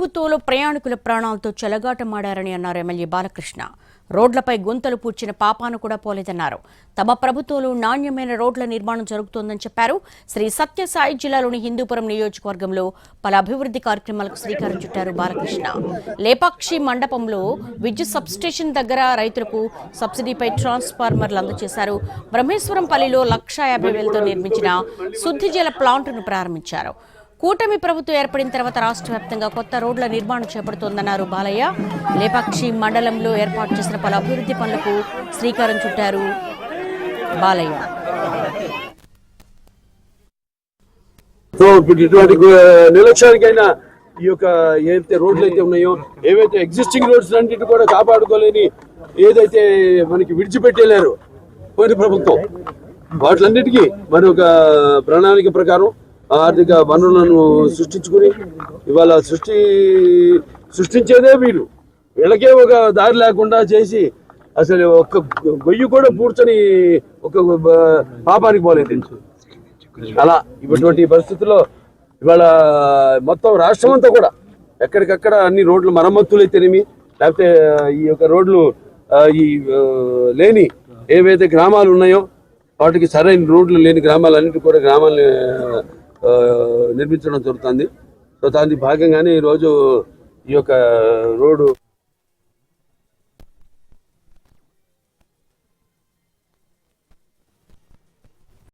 ప్రభుత్వంలో ప్రయాణికుల ప్రాణాలతో చెలగాటమాడారని అన్నారు ఎమ్మెల్యే బాలకృష్ణ. రోడ్లపై గుంతలు పూడ్చిన పాపాను కూడా పోలేదన్నారు. తమ ప్రభుత్వంలో నాణ్యమైన రోడ్ల నిర్మాణం జరుగుతోందని చెప్పారు. శ్రీ సత్యసాయి జిల్లాలోని హిందూపురం నియోజకవర్గంలో పలు అభివృద్ధి కార్యక్రమాలకు శ్రీకారం చుట్టారు బాలకృష్ణ. లేపాక్షి మండపంలో విద్యుత్ సబ్స్టేషన్ దగ్గర రైతులకు సబ్సిడీపై ట్రాన్స్ఫార్మర్లు అందజేశారు. బ్రహ్మేశ్వరంపల్లిలో లక్షా యాభై వేలతో నిర్మించిన శుద్ధి జల ప్లాంటును ప్రారంభించారు. కూటమి ప్రభుత్వం ఏర్పడిన తర్వాత రాష్ట్ర వ్యాప్తంగా కొత్త రోడ్ల నిర్మాణం చేపడుతోందన్నారు బాలయ్య. లేపాక్షి మండలంలో ఏర్పాటు చేసిన పలు అభివృద్ధి పనులకు శ్రీకారం చుట్టారు బాలయ్య. సో ఇప్పుడు ఇటువంటి గు- నిర్లక్ష్యానికైనా ఈ యొక్క ఏదైతే రోడ్లు అయితే ఉన్నాయో ఏవైతే ఎగ్జిస్టింగ్ రోడ్స్ అన్నిటి కూడా కాపాడుకోలేని ఏదైతే మనకి విడిచిపెట్టేలేరు పోయిన ప్రభుత్వం వాటిలన్నిటికీ మరి ఒక ప్రణాళిక ప్రకారం ఆర్థిక వనరులను సృష్టించుకుని ఇవాళ సృష్టి సృష్టించేదే వీళ్ళు వీళ్ళకే ఒక దారి లేకుండా చేసి అసలు ఒక్క గొయ్యి కూడా పూడ్చని ఒక పాపానికి పోలేదు. అలా ఇటువంటి పరిస్థితుల్లో ఇవాళ మొత్తం రాష్ట్రం అంతా కూడా ఎక్కడికక్కడ అన్ని రోడ్లు మరమ్మతులు అయితేనేమి లేకపోతే ఈ యొక్క రోడ్లు ఈ లేని ఏవైతే గ్రామాలు ఉన్నాయో వాటికి సరైన రోడ్లు లేని గ్రామాలన్నిటి కూడా గ్రామాలని నిర్మించడం జరుగుతుంది. సో దాని భాగంగానే ఈరోజు ఈ యొక్క రోడ్డు